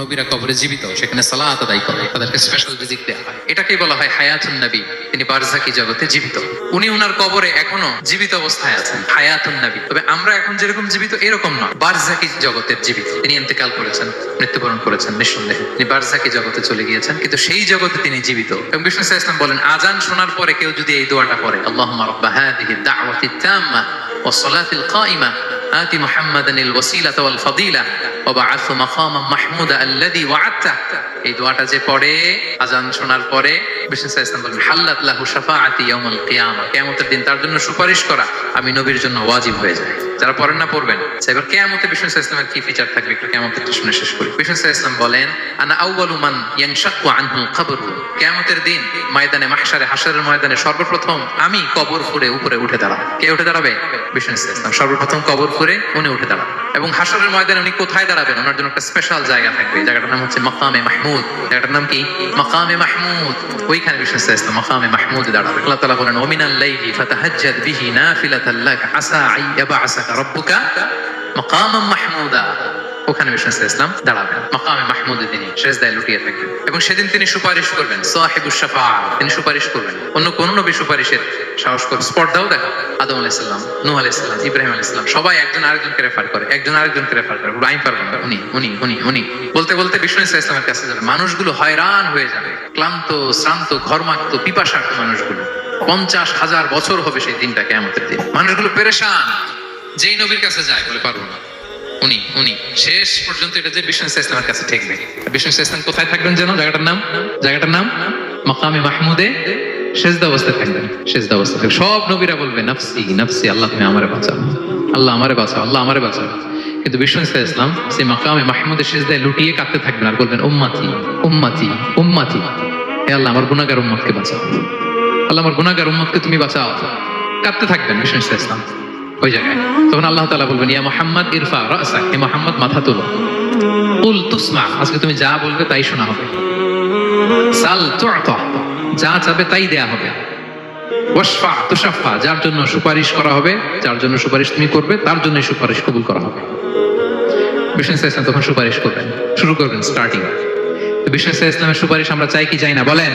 নবীরা কবরে জীবিত, সেখানে সালাত আদায় করে, তাদেরকে স্পেশাল ভিজিট দেওয়া হয়। এটাকেই বলা হয় হায়াতুন নবী। তিনি বারজাকি জগতে জীবিত। উনি ওনার কবরে এখনও জীবিত অবস্থায় আছেন, হায়াতুন নবী। তবে আমরা এখন যেরকম জীবিত, এরকম নয়। বারজাকি জগতের জীবিত। তিনি ইন্তেকাল করেছেন, মৃত্যুবরণ করেছেন নিঃসন্দেহে। তিনি বারজাকি জগতে চলে গিয়েছেন, কিন্তু সেই জগতে তিনি জীবিত। এবং বিষ্ণু ইসলাম বলেন আজান শোনার পরে কেউ যদি এই দোয়াটা করে আল্লাহ রব্বা হাদিহি দাওয়াতি তাম্মা ওয়া সালাতিল কাইমা আতি মুহাম্মাদানিল ওয়াসিলাতা ওয়াল ফাদিলা মাহমুদা এই দোয়াটা যে আজান পরে দিন তার জন্য সুপারিশ করা, আমি নবীর জন্য ওয়াজিব হয়ে যায়। যারা পড়েন না পড়বেন। আচ্ছা, এবার কিয়ামতে বিষ্ণু ইসলামের কি ফিচার থাকবে একটু কিয়ামতের শুনে শেষ করি। বিষ্ণু ইসলাম বলেন আনা কবর কিয়ামতের দিন ময়দানে হাশরের ময়দানে সর্বপ্রথম আমি কবর উপরে উঠে দাঁড়াবো। কে উঠে দাঁড়াবে? ইসলাম। সর্বপ্রথম কবর উনি উঠে এবং ময়দানে উনি কোথায় দাঁড়াবেন? ওনার জন্য একটা স্পেশাল জায়গা থাকবে। জায়গাটার নাম হচ্ছে মাকামে মাহমুদ। জায়গাটার নাম কি? মাকামে মাহমুদ। ওইখানে সাহা ইসলাম মাকামে মাহমুদ দাঁড়াবে। আল্লাহ বলেন ওমিনাল ফাতাহাজ্জাদ বিহি নাফিলাতাল লাক আসা আইয়াবাসাকা রাব্বুকা মাহমুদা। ওখানে ইসলাম দাঁড়াবেন। মাকামে মাহমুদে তিনি লুটিয়ে থাকবেন। এবং সেদিন তিনি সুপারিশ করবেন তিনি সুপারিশ করবেন। অন্য কোন নবী সুপারিশের সাহস করে আদম আলাইসাল্লাম নূহ আলাইসাল্লাম ইব্রাহিম আলাইসাল্লাম সবাই একজন আরেকজনকে রেফার করে, একজন আরেকজনকে রেফার করে। আমি না উনি উনি উনি উনি। বলতে বলতে ইসলামের কাছে যাবে। মানুষগুলো হয়রান হয়ে যাবে। ক্লান্ত, শ্রান্ত, ঘর্মাক্ত পিপাসাক্ত মানুষগুলো। পঞ্চাশ হাজার বছর হবে সেই দিনটা কেমতের দিন। মানুষগুলো পেরেশান। যেই নবীর কাছে যায় বলে পারব না। উনি উনি। শেষ পর্যন্ত এটা যে বিষ্ণু ইসলামের কাছে ঠেকবে। বিষ্ণু ইসলাম কোথায় থাকবেন যেন? জায়গাটার নাম? জায়গাটার নাম? মাকামে মাহমুদে থাকবেন। সব নবীরা বলবে, নাফসি নাফসি, আল্লাহ তুমি আমারে বাঁচাও। আল্লাহ আমারে বাঁচাও, আল্লাহ আমারে বাঁচাও। কিন্তু ইসলাম লুটিয়ে কাঁদতে থাকবেন আর বলবেন, উম্মাতি উম্মাতি উম্মাতি। হে আল্লাহ, আমার গুনাহগার উম্মতকে বাঁচাও। আল্লাহ, আমার গুনাহগার উম্মতকে তুমি বাঁচাও। কাঁদতে থাকবেন বিষ্ণু ইসলাম। ওই জায়গায়। তখন আল্লাহ তাআলা বলবেন, ইয়া মুহাম্মদ, ইরফা রাসাক হে মুহাম্মদ, মাথা তোলো। কুল তুসমা, আজকে তুমি যা বলবে তাই শোনা হবে। সাল যা চাবে তাই দেয়া হবে। ওয়াশফা, তুশাফা, যার জন্য সুপারিশ করা হবে, যার জন্য সুপারিশ তুমি করবে, তার জন্য সুপারিশ কবুল করা হবে। বিষ্ণু ইসলাম তখন সুপারিশ করবেন। শুরু করবেন স্টার্টিং ইসলাম ইসলামের সুপারিশ আমরা চাই কি, চাই না, বলেন।